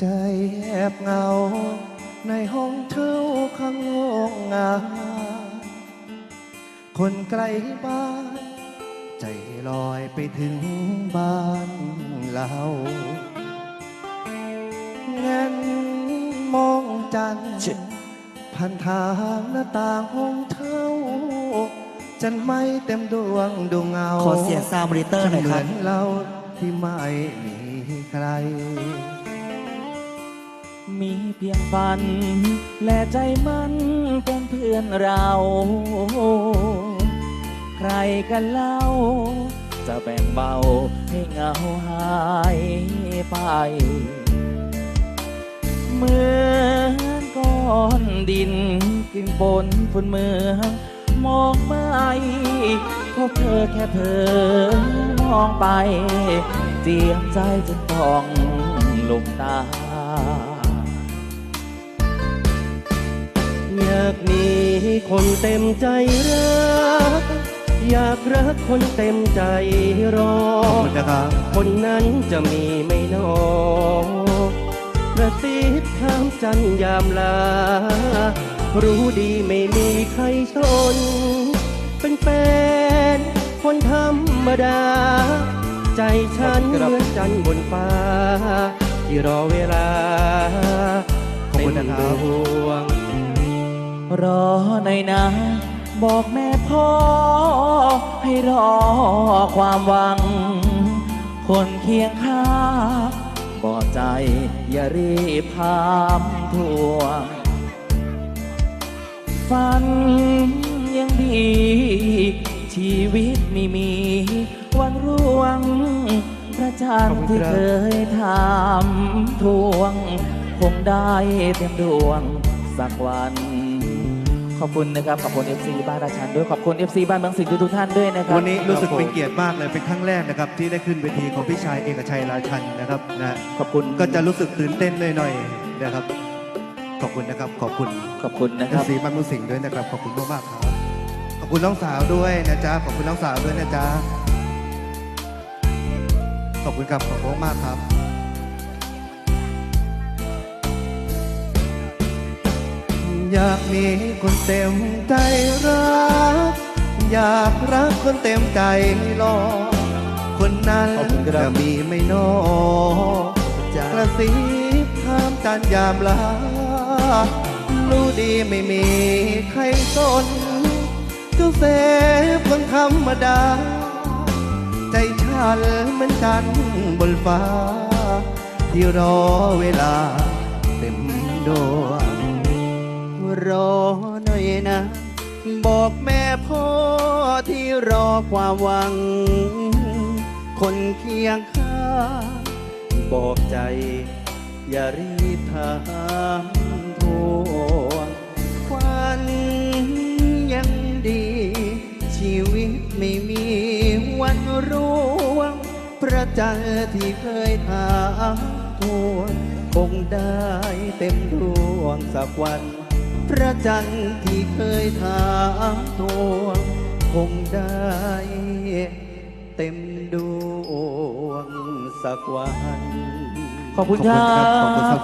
ใจแอบเหงา ในห้องเช่าข้างโลงงาน คนไกลบ้าน ใจลอยไปถึงบ้านเราเงินมองจันทร์ชิผ่านทางหน้าต่างห้องเช่าจันไม่เต็มดวงดวงเงาขอเสียงซาวมอนิเตอร์หน่อยเหคมืรัอบนเราที่ไม่มีใคร มีเพียงฝัน และใจมันเป็นเพื่อนเรา ใครกันเล่า จะแบ่งเบาให้เหงาหายไป เหมือนก้อนดินกินปนฝุ่นเมืองมองไม่พบเธอแค่เธอมองไป เจียมใจจนต้องลมตา คนเต็มใจรัก อยากรักคนเต็มใจรอ ขอบคุณนะครับ คนนั้นจะมีไม่นอกระซิบถามจันยามลา รู้ดีไม่มีใครสน เป็นแฟนคนธรรมดา ใจฉันครับเหมือนจันทร์บนฟ้า ที่รอเวลาขอบคุณนะครับ เต็มดวง รอหน่อยนะ บอกแม่พ่อ ให้รอความหวัง คนเคียงข้างบอกใจอย่ารีบพามทวงฝันยังดี ชีวิตไม่มี วันร่วง พระจันทร์ที่เคยทำทวง คงได้เต็มดวงสักวัน ขอบคุณนะครับ ขอบคุณ FC บ้านราชันด้วย ขอบคุณ FC บ้านบางสิ่งทุกๆท่านด้วยนะครับ วันนี้รู้สึกคบผมเป็นเกียรติมากเลยเป็นครั้งแรกนะครับ ที่ได้ขึ้นเวทีของพี่ชายเอกชัยราชันนะครับนะขอบคุณก็จะรู้สึกตื่นเต้นหน่อยๆนะครับ ขอบคุณนะครับ ขอบคุณขอบคุณนะคเอรับสีบ้านมุสิงห์ด้วยนะครับ ขอบคุณมากๆครับขอบคุณน้องสาวด้วยนะจ๊ะขอบคุณน้องสาวด้วยนะจ๊ะขอบคุณครับขอบคุณมากครับ อยากมีคนเต็มใจรัก อยากรักคนเต็มใจรอ คนนั้นขอบคุณครับจะมีไม่นอกระซิบถามจันยามลารู้ดีไม่มีใครสนก็เสพคนธรรมดา ใจฉันเหมือนจันทร์บนฟ้า ที่รอเวลาเต็มดวง รอหน่อยนะ บอกแม่พ่อที่รอความหวัง คนเคียงข้างบอกใจ อย่ารีบถามทวงควันยังดี ชีวิตไม่มีวันร่วง พระจันทร์ที่เคยถามทวงคงได้เต็มดวงสักวัน พระจันทร์ที่เคยถามทวงคงได้เต็มดวงสักวัน ขอบคุณขอบคคุณรัครับ ขอบคุณบครับ